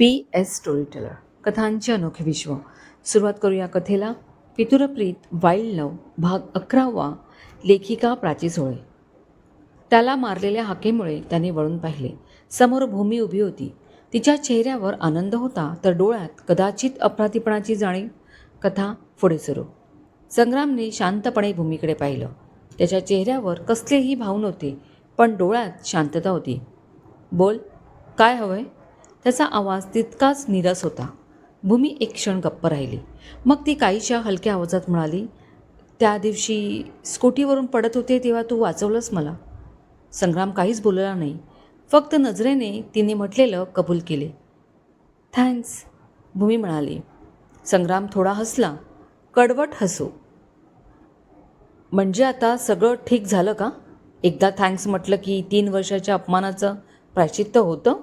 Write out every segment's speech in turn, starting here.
P S story teller कथांचे अनोखे विश्व. सुरुवात करूया कथेला. पितुरप्रीत वाईल्ड लव भाग अकरावा लेखिका प्राची सोळे त्याला मारलेल्या हाकेमुळे त्याने वळून पाहिले. समोर भूमी उभी होती. तिच्या चेहऱ्यावर आनंद होता तर डोळ्यात कदाचित अपराधीपणाची जाणीव. कथा पुढे सुरू. संग्रामने शांतपणे भूमीकडे पाहिलं. त्याच्या चेहऱ्यावर कसलेही भाव नव्हते पण डोळ्यात शांतता होती. बोल काय हवंय? त्याचा आवाज तितकाच निरस होता. भूमी एक क्षण गप्प राहिली. मग ती काहीशा हलक्या आवाजात म्हणाली त्या दिवशी स्कूटीवरून पडत होते तेव्हा तू वाचवलंस मला. संग्राम काहीच बोलला नाही. फक्त नजरेने तिने म्हटलेलं कबूल केले. थँक्स भूमी म्हणाली. संग्राम थोडा हसला. कडवट हसू. म्हणजे आता सगळं ठीक झालं का? एकदा थँक्स म्हटलं की तीन वर्षाच्या अपमानाचं प्रायचित्त होतं?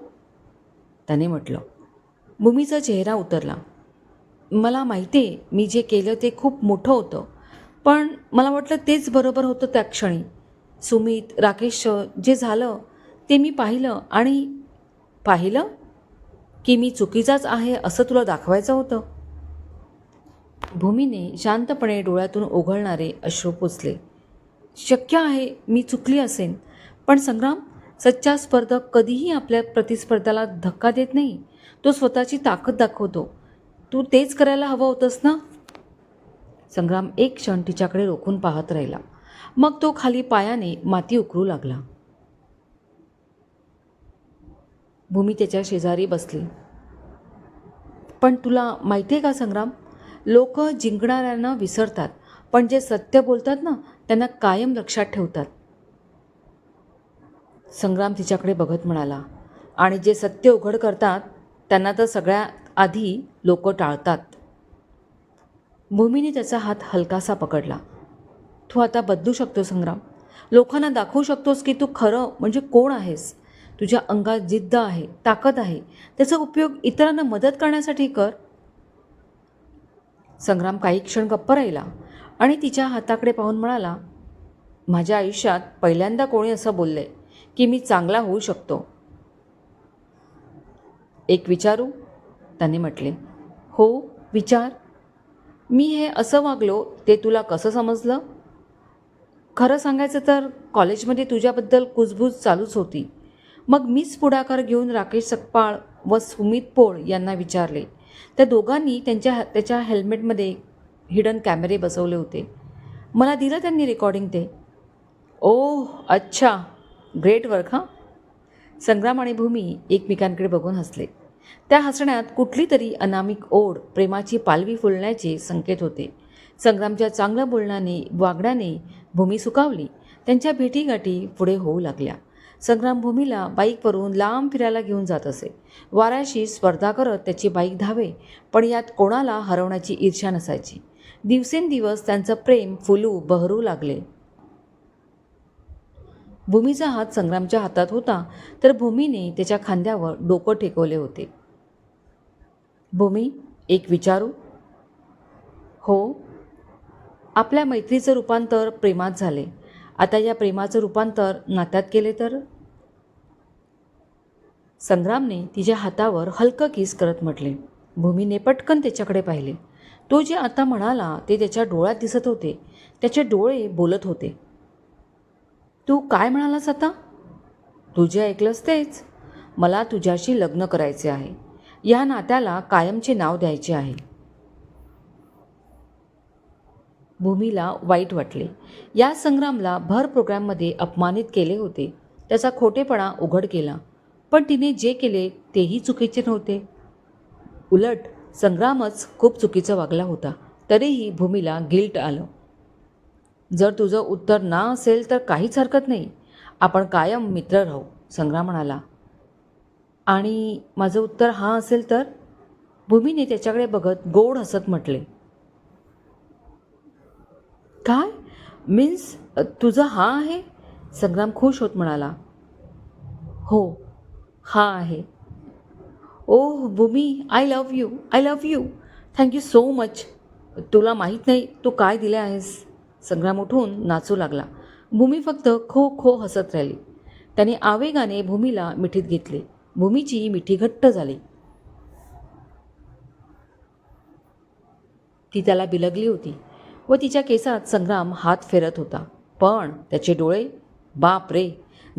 त्याने म्हटलं भूमीचा चेहरा उतरला. मला माहिती आहे मी जे केलं ते खूप मोठं होतं पण मला वाटलं तेच बरोबर होतं त्या क्षणी. सुमित राकेश जे झालं ते मी पाहिलं आणि पाहिलं की मी चुकीचाच आहे असं तुला दाखवायचं होतं. भूमीने शांतपणे डोळ्यातून ओघळणारे अश्रू पुसले. शक्य आहे मी चुकली असेन पण संग्राम सच्चा स्पर्धक कधीही आपल्या प्रतिस्पर्ध्याला धक्का देत नाही. तो स्वतःची ताकद दाखवतो. तू तेच करायला हवं होतंस ना? संग्राम एक क्षण तिच्याकडे रोखून पाहत राहिला. मग तो खाली पायाने माती उकरू लागला. भूमी त्याच्या शेजारी बसली. पण तुला माहिती आहे का संग्राम? लोक जिंकणाऱ्यांना विसरतात. पण जे सत्य बोलतात ना त्यांना कायम लक्षात ठेवतात. संग्राम तिच्याकडे बघत म्हणाला. आणि जे सत्य उघड करतात त्यांना तर सगळ्यात आधी लोक टाळतात. भूमीने त्याचा हात हलकासा पकडला. तू आता बदलू शकतो संग्राम. लोकांना दाखवू शकतोस की तू खरं म्हणजे कोण आहेस? तुझ्या अंगात जिद्द आहे ताकद आहे. त्याचा उपयोग इतरांना मदत करण्यासाठी कर. संग्राम काही क्षण गप्प राहिला आणि तिच्या हाताकडे पाहून म्हणाला माझ्या आयुष्यात पहिल्यांदा कोणी असं बोलले की मी चांगला होऊ शकतो. एक विचारू? त्याने म्हटले हो विचार. मी हे असं वागलो ते तुला कसं समजलं? खरं सांगायचं तर कॉलेजमध्ये तुझ्याबद्दल कुजबूज चालूच होती. मग मीच पुढाकार घेऊन राकेश सकपाळ व सुमित पोळ यांना विचारले. त्या दोघांनी त्यांच्या त्याच्या हेल्मेटमध्ये हिडन कॅमेरे बसवले होते. मला दिलं त्यांनी रेकॉर्डिंग ते. ओह अच्छा. ग्रेट वर्क हां? संग्राम आणि भूमी एकमेकांकडे बघून हसले. त्या हसण्यात कुठली तरी अनामिक ओढ प्रेमाची पालवी फुलण्याचे संकेत होते. संग्रामच्या चांगलं बोलण्याने वागण्याने भूमी सुकावली. त्यांच्या भेटीगाठी पुढे होऊ लागल्या. संग्राम भूमीला बाईकवरून लांब फिरायला घेऊन जात असे. वाऱ्याशी स्पर्धा करत त्याची बाईक धावे पण यात कोणाला हरवण्याची ईर्ष्या नसायची. दिवसेंदिवस त्यांचं प्रेम फुलू बहरू लागले. भूमीचा हात संग्रामच्या हातात होता तर भूमीने त्याच्या खांद्यावर डोकं टेकवले होते. भूमी एक विचारू? हो. आपल्या मैत्रीचं रूपांतर प्रेमात झाले. आता या प्रेमाचं रूपांतर नात्यात केले तर? संग्रामने तिच्या हातावर हलकं किस करत म्हटले. भूमीने पटकन त्याच्याकडे पाहिले. तो जे आता म्हणाला ते त्याच्या डोळ्यात दिसत होते. त्याचे डोळे बोलत होते. तू काय म्हणालास आता? तुझे जे ऐकलंस तेच. मला तुझ्याशी लग्न करायचे आहे. या नात्याला कायमचे नाव द्यायचे आहे. भूमीला वाईट वाटले. या संग्रामला भर प्रोग्राममध्ये अपमानित केले होते. त्याचा खोटेपणा उघड केला. पण तिने जे केले तेही चुकीचे नव्हते. उलट संग्रामच खूप चुकीचा वागला होता. तरीही भूमीला गिल्ट आलं. जर तुझं उत्तर ना असेल तर काहीच हरकत नाही. आपण कायम मित्र राहू संग्राम म्हणाला. आणि माझं उत्तर हां असेल तर? भूमीने त्याच्याकडे बघत गोड हसत म्हटले. काय? मीन्स तुझं हा आहे? संग्राम खुश होत म्हणाला. हो हा आहे. ओह Bhumi I love you I love you thank you so much तुला माहीत नाही तू काय दिले आहेस? संग्राम उठून नाचू लागला. भूमी फक्त खो खो हसत राहिली. त्याने आवेगाने भूमीला मिठीत घेतले. भूमीची मिठी घट्ट झाली. ती त्याला बिलगली होती व तिच्या केसात संग्राम हात फेरत होता. पण त्याचे डोळे बाप रे!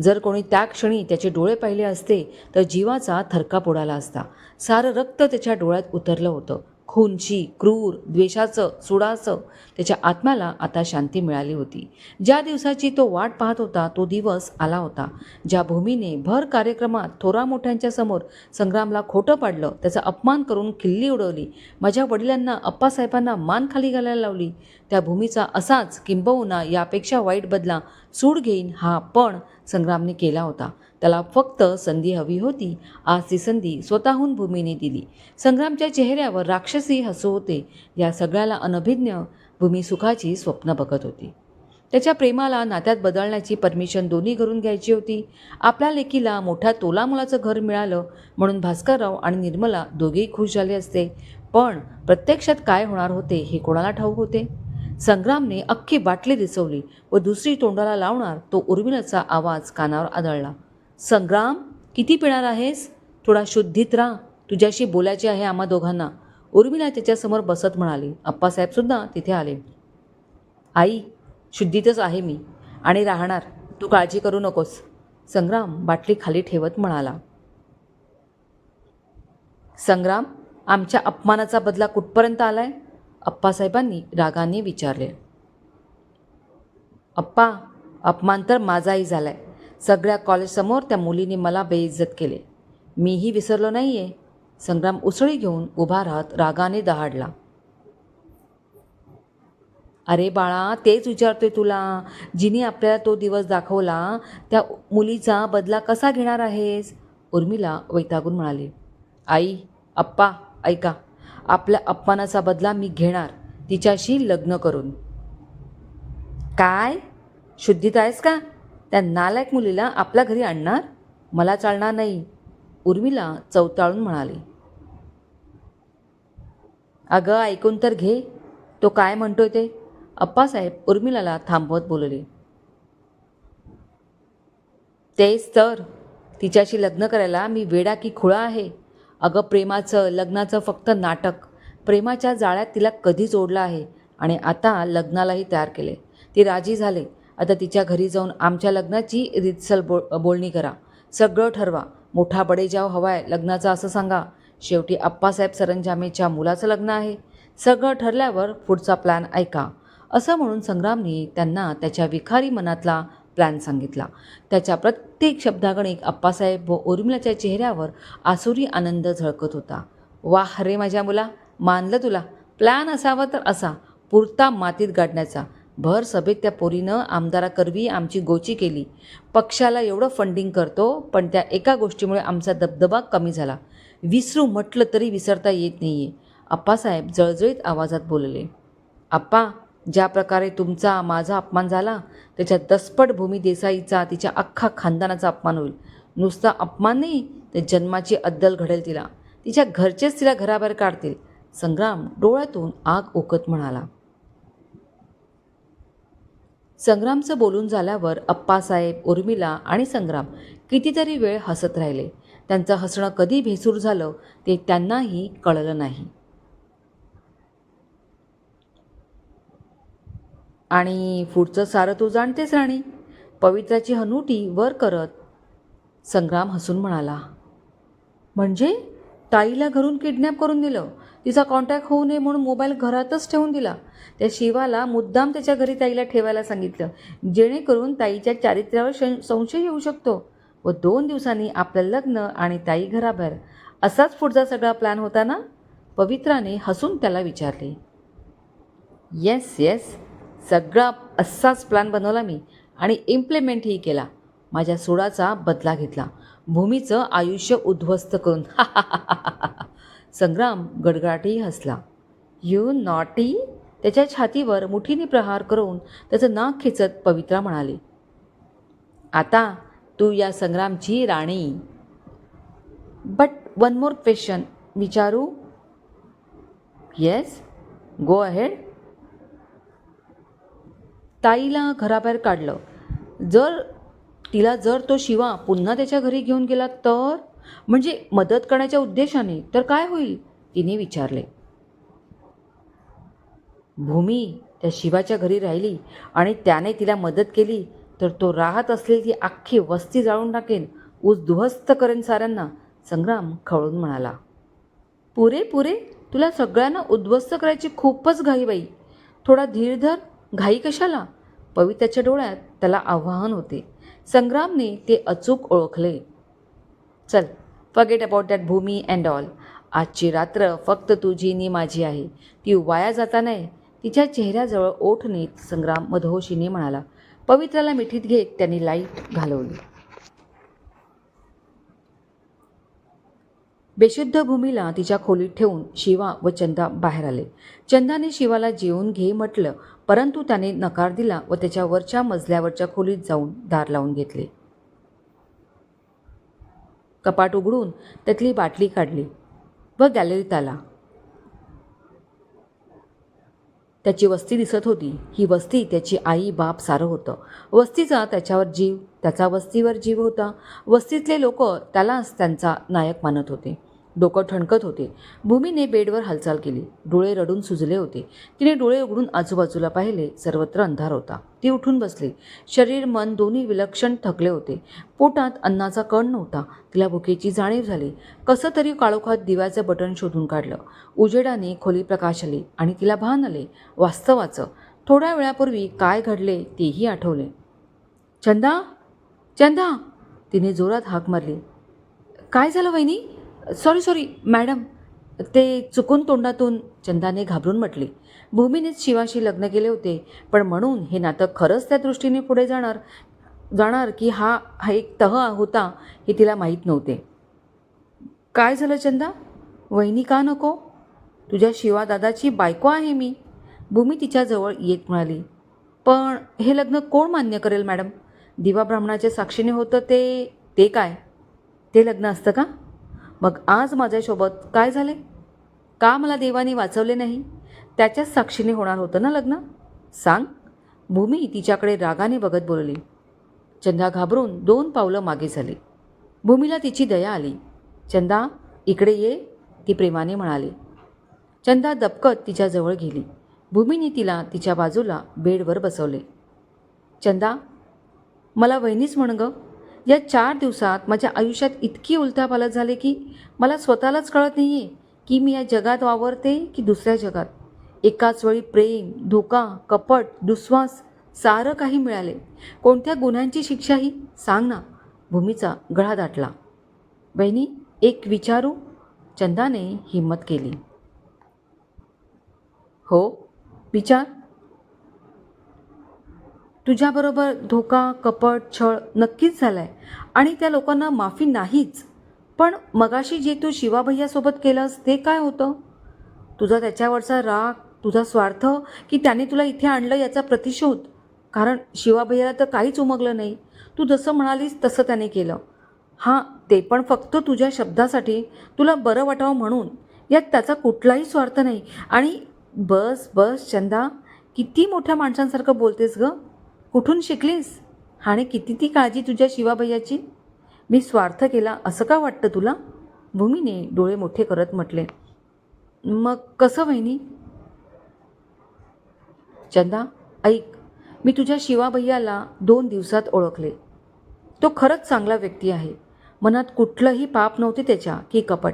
जर कोणी त्या क्षणी त्याचे डोळे पाहिले असते तर जीवाचा थरका पोडाला असता. सारं रक्त त्याच्या डोळ्यात उतरलं होतं. खूनची क्रूर द्वेषाचं सुडाचं त्याच्या आत्म्याला आता शांती मिळाली होती. ज्या दिवसाची तो वाट पाहत होता तो दिवस आला होता. ज्या भूमीने भर कार्यक्रमात थोरा मोठ्यांच्या समोर संग्रामला खोटं पाडलं त्याचा अपमान करून खिल्ली उडवली माझ्या वडिलांना अप्पासाहेबांना मान खाली घालायला लावली त्या भूमीचा असाच किंबहुना यापेक्षा वाईट बदला सूड घेईन हा पण संग्रामने केला होता. त्याला फक्त संधी हवी होती. आज ती संधी स्वतःहून भूमीने दिली. संग्रामच्या चेहऱ्यावर राक्षसी हसू होते. या सगळ्याला अनभिज्ञ भूमी सुखाची स्वप्न बघत होती. त्याच्या प्रेमाला नात्यात बदलण्याची परमिशन दोन्ही घरून घ्यायची होती. आपल्या लेकीला मोठ्या तोलामुलाचं घर मिळालं म्हणून भास्करराव आणि निर्मला दोघेही खुश झाले असते. पण प्रत्यक्षात काय होणार होते हे कोणाला ठाऊक होते? संग्रामने अख्खी बाटली दिसवली व दुसरी तोंडाला लावणार तो उर्मिलाचा आवाज कानावर आदळला. संग्राम किती पिणार आहेस? थोडा शुद्धीत राहा. तुझ्याशी बोलायचे आहे आम्हा दोघांना. उर्मिला त्याच्यासमोर बसत म्हणाली. अप्पासाहेबसुद्धा तिथे आले. आई शुद्धीतच आहे मी आणि राहणार. तू काळजी करू नकोस. संग्राम बाटली खाली ठेवत म्हणाला. संग्राम आमच्या अपमानाचा बदला कुठपर्यंत आलाय? अप्पासाहेबांनी रागाने विचारले. अप्पा अपमान तर माझाही झाला आहे सगळ्या कॉलेजसमोर त्या मुलीने मला बेइज्जत केले. मीही विसरलो नाही आहे संग्राम उसळी घेऊन उभा राहत रागाने दहाडला. अरे बाळा तेच विचारतोय तुला. जिने आपल्याला तो दिवस दाखवला त्या मुलीचा बदला कसा घेणार आहेस? उर्मिला वैतागून म्हणाली. आई अप्पा ऐका. आपल्या अपमानाचा बदला मी घेणार. तिच्याशी लग्न करून. काय? शुद्धीत आहेस का? त्या नालायक मुलीला आपल्या घरी आणणार? मला चालणार नाही. उर्मिला चवताळून म्हणाली. अगं ऐकून तर घे. तो काय म्हणतोय ते? अप्पासाहेब उर्मिलाला थांबवत बोलले. तेच तर. तिच्याशी लग्न करायला मी वेडा की खुळा आहे? अगं प्रेमाचं लग्नाचं फक्त नाटक. प्रेमाच्या जाळ्यात तिला कधीच ओढलं आहे? आणि आता लग्नालाही तयार केले. ती राजी झाले. आता तिच्या घरी जाऊन आमच्या लग्नाची रितसल बो बोलणी करा. सगळं ठरवा. मोठा बडेजाव हवाय लग्नाचा असं सांगा. शेवटी अप्पासाहेब सरंजामेच्या मुलाचं लग्न आहे. सगळं ठरल्यावर पुढचा प्लॅन ऐका. असं म्हणून संग्रामने त्यांना त्याच्या विखारी मनातला प्लॅन सांगितला. त्याच्या प्रत्येक शब्दागणिक अप्पासाहेब व उर्मिलाच्या चेहऱ्यावर आसुरी आनंद झळकत होता. वाह रे माझ्या मुला मानलं तुला. प्लॅन असावा तर असा. पुरता मातीत गाडण्याचा. भर सभेत त्या पोरीनं आमदाराकरवी आमची गोची केली. पक्षाला एवढं फंडिंग करतो पण त्या एका गोष्टीमुळे आमचा दबदबा कमी झाला. विसरू म्हटलं तरी विसरता येत नाही आहे अप्पासाहेब जळजळीत आवाजात बोलले. आप्पा ज्या प्रकारे तुमचा माझा अपमान झाला त्याच्या दसपट भूमी देसाईचा तिच्या अख्खा खानदानाचा अपमान होईल. नुसता अपमान नाही तर जन्माची अद्दल घडेल तिला. तिच्या घरचेच तिला घराबाहेर काढतील. संग्राम डोळ्यातून आग ओकत म्हणाला. संग्रामचं बोलून झाल्यावर अप्पासाहेब उर्मिला आणि संग्राम कितीतरी वेळ हसत राहिले. त्यांचं हसणं कधी भेसूर झालं ते त्यांनाही कळलं नाही. आणि पुढचं सारं तू जाणतेस राणी. पवित्राची हनुटी वर करत संग्राम हसून म्हणाला म्हणजे ताईला घरून किडनॅप करून दिलं? तिचा कॉन्टॅक्ट होऊ नये म्हणून मोबाईल घरातच ठेवून दिला? त्या शिवाला मुद्दाम त्याच्या घरी ताईला ठेवायला सांगितलं जेणेकरून ताईच्या चारित्र्यावर शं संशय येऊ शकतो व दोन दिवसांनी आपलं लग्न आणि ताई घराबाहेर. असाच पुढचा सगळा प्लॅन होता ना? पवित्राने हसून त्याला विचारले. Yes yes. सगळा असाच प्लॅन बनवला मी आणि इम्प्लिमेंटही केला. माझ्या सोडाचा बदला घेतला. भूमीचं आयुष्य उद्ध्वस्त करून. संग्राम गडगडाटही हसला. यू नॉटी त्याच्या छातीवर मुठीने प्रहार करून त्याचं नाक खेचत पवित्रा म्हणाली. आता तू या संग्रामची राणी. बट वन मोर क्वेश्चन विचारू? येस गो अहेड ताईला घराबाहेर काढलं. जर तिला जर तो शिवा पुन्हा त्याच्या घरी घेऊन गेला तर? म्हणजे मदत करण्याच्या उद्देशाने? तर काय होईल? तिने विचारले. भूमी त्या शिवाच्या घरी राहिली आणि त्याने तिला मदत केली तर तो राहत असलेली ती अख्खी वस्ती जाळून टाकेन उद्ध्वस्त करेन साऱ्यांना संग्राम खवळून म्हणाला. पुरे पुरे तुला सगळ्यांना उद्ध्वस्त करायची खूपच घाई बाई. थोडा धीर धर घाई कशाला? पवित्राच्या डोळ्यात त्याला आव्हान होते. संग्रामने ते अचूक ओळखले. चल forget about that Bhumi and all आजची रात्र फक्त तुझी नी माझी आहे. ती वाया जाता नाही. तिच्या चेहऱ्याजवळ ओठ नेत संग्राम मधोशीने म्हणाला पवित्राला मिठीत घेत त्यांनी लाइट घालवली. बेशुद्ध भूमीला तिच्या खोलीत ठेवून शिवा व चंदा बाहेर आले. चंदाने शिवाला जेवून घे म्हटलं परंतु त्याने नकार दिला व त्याच्या वरच्या मजल्यावरच्या खोलीत जाऊन दार लावून घेतले. कपाट उघडून त्यातली बाटली काढली व गॅलरीत आला. त्याची वस्ती दिसत होती. ही वस्ती त्याची आई बाप सारं होतं. वस्तीचा त्याच्यावर जीव त्याचा वस्तीवर जीव होता. वस्तीतले लोक त्यालाच त्यांचा नायक मानत होते. डोकं ठणकत होते. भूमीने बेडवर हालचाल केली. डोळे रडून सुजले होते. तिने डोळे उघडून आजूबाजूला पाहिले. सर्वत्र अंधार होता. ती उठून बसली. शरीर मन दोन्ही विलक्षण थकले होते. पोटात अन्नाचा कण नव्हता. तिला भुकेची जाणीव झाली. कसं तरी काळोखात दिव्याचं बटन शोधून काढलं. उजेडाने खोली प्रकाश आली आणि तिला भान आले. वास्तवाचं. थोड्या वेळापूर्वी काय घडले तेही आठवले. चंदा? चंदा? तिने जोरात हाक मारली. काय झालं वहिनी? सॉरी सॉरी मॅडम ते चुकून तोंडातून चंदाने घाबरून म्हटले. भूमीनेच शिवाशी लग्न केले होते पण म्हणून हे नातं खरंच त्या दृष्टीने पुढे जाणार जाणार की हा हा एक तह होता हे तिला माहीत नव्हते. काय झालं चंदा? वहिनी का नको? तुझ्या शिवा दादाची बायको आहे मी. भूमी तिच्याजवळ येत म्हणाली. पण हे लग्न कोण मान्य करेल मॅडम दिवा ब्राह्मणाच्या साक्षीने होतं ते ते काय? ते लग्न असतं का? मग आज माझ्यासोबत काय झाले? का मला देवाने वाचवले नाही? त्याच्याच साक्षीने होणार होतं ना लग्न? सांग. भूमी तिच्याकडे रागाने बघत बोलली. चंदा घाबरून दोन पावलं मागे झाली. भूमीला तिची दया आली. चंदा इकडे ये ती प्रेमाने म्हणाली. चंदा दपकत तिच्याजवळ गेली. भूमीने तिला तिच्या बाजूला बेडवर बसवले. चंदा मला वहिनीच म्हण गं. या चार दिवसात माझ्या आयुष्यात इतकी उलथापालथ झाले की मला स्वतःलाच कळत नाही आहे की मी या जगात वावरते की दुसऱ्या जगात. एकाच वेळी प्रेम धोका कपट दुस्वास सारं काही मिळाले. कोणत्या गुन्ह्यांची शिक्षाही सांग ना. भूमीचा गळा दाटला. बहिणी एक विचारू? चंदाने हिंमत केली. हो विचार. तुझ्याबरोबर धोका कपट छळ नक्कीच झाला आहे आणि त्या लोकांना माफी नाहीच. पण मगाशी जे तू शिवाभैयासोबत केलंस ते काय होतं? तुझा त्याच्यावरचा राग तुझा स्वार्थ की त्याने तुला इथे आणलं याचा प्रतिशोध? कारण शिवाभैयाला तर काहीच उमगलं नाही. तू जसं म्हणालीस तसं त्याने केलं. हां ते पण फक्त तुझ्या शब्दासाठी तुला बरं वाटावं म्हणून. यात त्याचा कुठलाही स्वार्थ नाही. आणि बस बस चंदा किती मोठ्या माणसांसारखं बोलतेस गं? कुठून शिकलीस? आणि किती ती काळजी तुझ्या शिवाभैयाची मी स्वार्थ केला असं का वाटतं तुला? भूमीने डोळे मोठे करत म्हटले. मग कसं वहिनी? चंदा ऐक. मी तुझ्या शिवाभैयाला दोन दिवसात ओळखले. तो खरंच चांगला व्यक्ती आहे. मनात कुठलंही पाप नव्हते त्याच्या की कपट.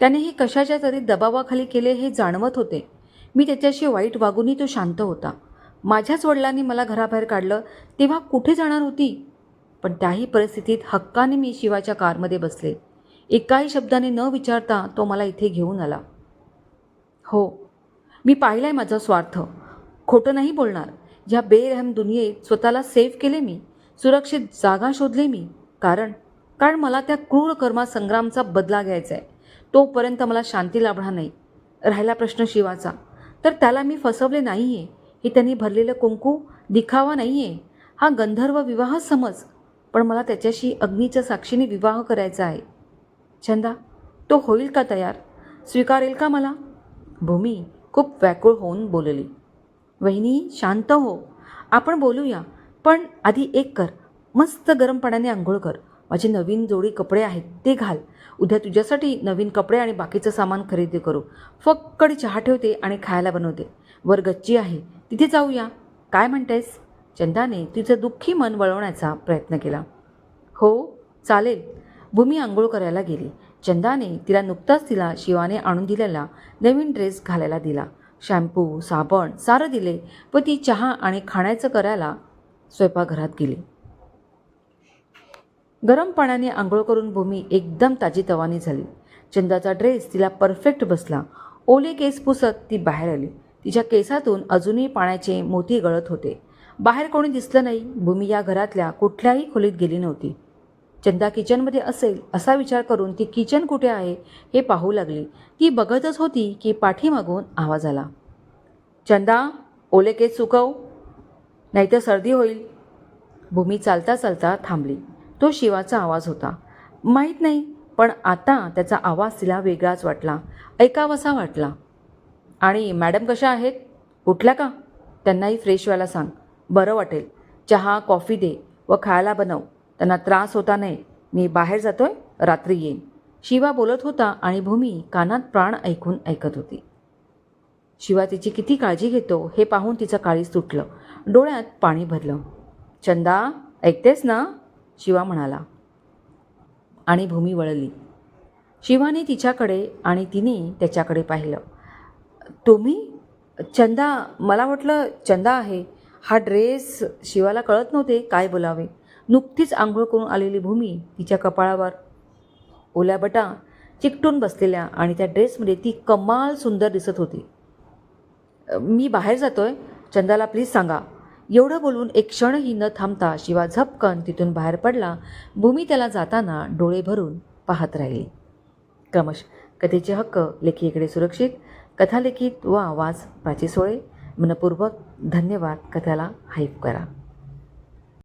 त्याने हे कशाच्या तरी दबावाखाली केले हे जाणवत होते. मी त्याच्याशी वाईट वागूनही तो शांत होता. माझ्याच वडिलांनी मला घराबाहेर काढलं तेव्हा कुठे जाणार होती? पण त्याही परिस्थितीत हक्काने मी शिवाच्या कारमध्ये बसले. एकाही शब्दाने न विचारता तो मला इथे घेऊन आला. हो मी पाहिलाय माझा स्वार्थ. खोटं नाही बोलणार. ह्या बेरहम दुनियेत स्वतःला सेव्ह केले मी. सुरक्षित जागा शोधले मी. कारण कारण मला त्या क्रूर कर्मा संग्रामचा बदला घ्यायचा आहे तोपर्यंत मला शांती लाभणार नाही. राहिला प्रश्न शिवाचा. तर त्याला मी फसवले नाही आहे हे त्यांनी भरलेलं कुंकू दिखावा नाही आहे हा गंधर्व विवाह समज पण मला त्याच्याशी अग्नीच्या साक्षीने विवाह करायचा आहे. चंदा तो होईल का तयार? स्वीकारेल का मला? भूमी खूप व्याकुळ होऊन बोलली. वहिनी शांत हो. आपण बोलूया पण आधी एक कर. मस्त गरम पाण्याने आंघोळ कर. माझी नवीन जोडी कपडे आहेत ते घाल. उद्या तुझ्यासाठी नवीन कपडे आणि बाकीचं सामान खरेदी करू. फक्कड चहा ठेवते आणि खायला बनवते. वर गच्ची आहे. तिथे जाऊया. काय म्हणतेस? चंदाने तिचं दुःखी मन वळवण्याचा प्रयत्न केला. हो चालेल. भूमी आंघोळ करायला गेली. चंदाने तिला नुकताच तिला शिवाने आणून दिलेला नवीन ड्रेस घालायला दिला. शॅम्पू साबण सारं दिले व ती चहा आणि खाण्याचं करायला स्वयंपाकघरात गेली. गरम पाण्याने आंघोळ करून भूमी एकदम ताजी तवानी झाली. चंदाचा ड्रेस तिला परफेक्ट बसला. ओले केस पुसत ती बाहेर आली. तिच्या केसातून अजूनही पाण्याचे मोती गळत होते. बाहेर कोणी दिसलं नाही. भूमी या घरातल्या कुठल्याही खोलीत गेली नव्हती. चंदा किचनमध्ये असेल असा विचार करून ती किचन कुठे आहे हे पाहू लागली. ती बघतच होती की पाठीमागून आवाज आला. चंदा ओले केस सुकव. नाहीतर सर्दी होईल. भूमी चालता चालता थांबली. तो शिवाचा आवाज होता. माहीत नाही पण आता त्याचा आवाज तिला वेगळाच वाटला ऐकावासा वाटला. आणि मॅडम कशा आहेत? उठल्या का? त्यांनाही फ्रेश व्हायला सांग. बरं वाटेल. चहा कॉफी दे व खायला बनव. त्यांना त्रास होता नाही मी बाहेर जातोय रात्री येईन. शिवा बोलत होता आणि भूमी कानात प्राण ऐकून ऐकत होती. शिवा तिची किती काळजी घेतो हे पाहून तिचं काळीच तुटलं. डोळ्यात पाणी भरलं. चंदा ऐकतेस ना? शिवा म्हणाला आणि भूमी वळली. शिवाने तिच्याकडे आणि तिने त्याच्याकडे पाहिलं. तुम्ही? चंदा मला वाटलं चंदा आहे. हा ड्रेस शिवाला कळत नव्हते काय बोलावे. नुकतीच आंघोळ करून आलेली भूमी तिच्या कपाळावर ओल्या बटा चिकटून बसलेल्या आणि त्या ड्रेसमध्ये ती कमाल सुंदर दिसत होती. मी बाहेर जातो आहे चंदाला प्लीज सांगा. एवढं बोलून एक क्षणही न थांबता शिवा झपकन तिथून बाहेर पडला. भूमी त्याला जाताना डोळे भरून पाहत राहिली. क्रमश कथेचे हक्क लेखीकडे सुरक्षित कथालेखित वा आवाज प्राची सोळे मनपूर्वक धन्यवाद कथाला हाईप करा.